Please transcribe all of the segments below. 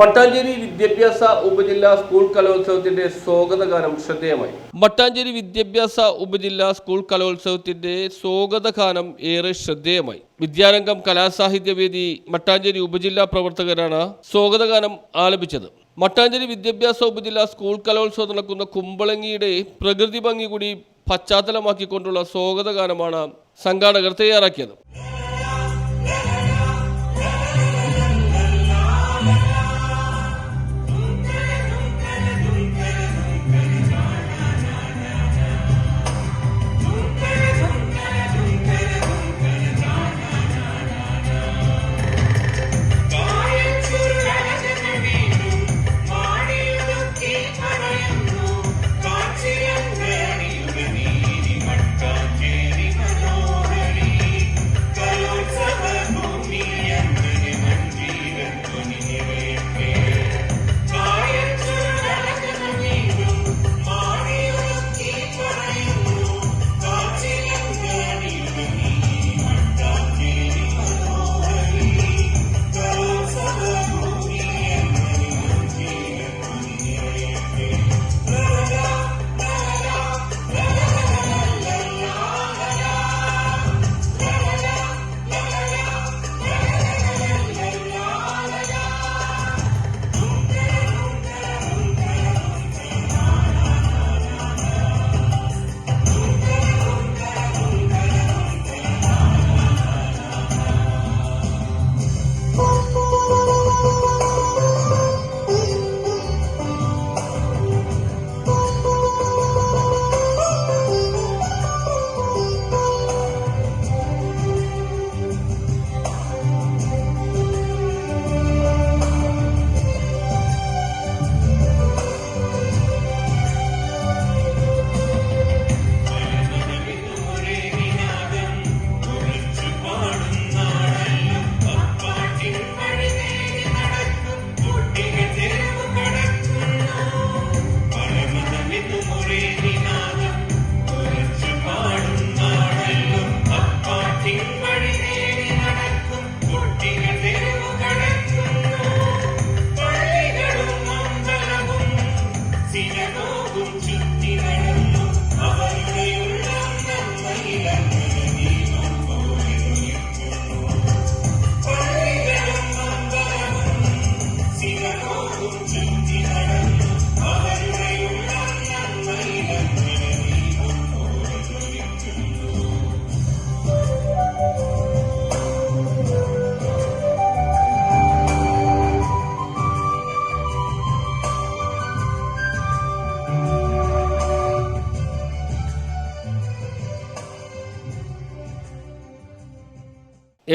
മട്ടാഞ്ചേരി വിദ്യാഭ്യാസ ഉപജില്ലാ സ്കൂൾ കലോത്സവത്തിന്റെ സ്വാഗതഗാനം ശ്രദ്ധേയമായി. മട്ടാഞ്ചേരി വിദ്യാഭ്യാസ ഉപജില്ലാ സ്കൂൾ കലോത്സവത്തിന്റെ സ്വാഗതഗാനം ഏറെ ശ്രദ്ധേയമായി. വിദ്യാരംഗം കലാസാഹിത്യവേദി മട്ടാഞ്ചേരി ഉപജില്ലാ പ്രവർത്തകരാണ് സ്വാഗതഗാനം ആലപിച്ചത്. മട്ടാഞ്ചേരി വിദ്യാഭ്യാസ ഉപജില്ലാ സ്കൂൾ കലോത്സവം നടക്കുന്ന കുമ്പളങ്ങിയുടെ പ്രകൃതി ഭംഗി കൂടി പശ്ചാത്തലമാക്കിക്കൊണ്ടുള്ള സ്വാഗതഗാനമാണ് സംഘാടകർ തയ്യാറാക്കിയത്.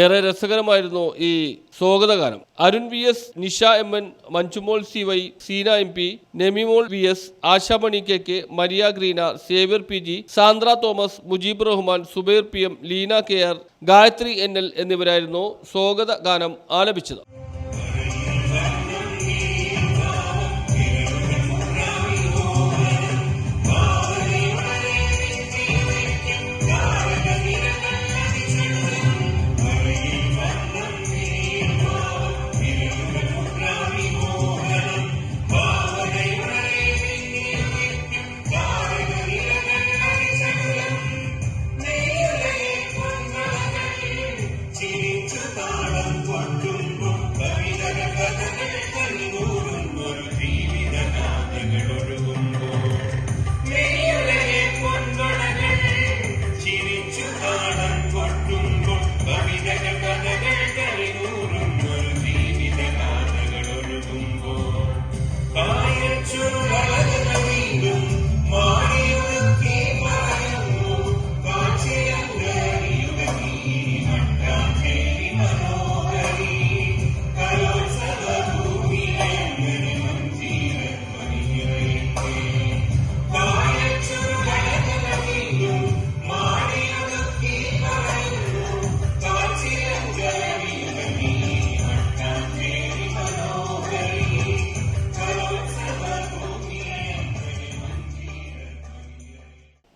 ഏറെ രസകരമായിരുന്നു ഈ സ്വാഗതഗാനം. Arun V S Nisha M N Manjumol C Y Seena M P Nemimol V S Ashamani K K Maria Greena Xavier P G Sandra Thomas Mujeeb Rahman Subair P M Leena K R Gayathri N L എന്നിവരായിരുന്നു സ്വാഗത ഗാനം ആലപിച്ചത്.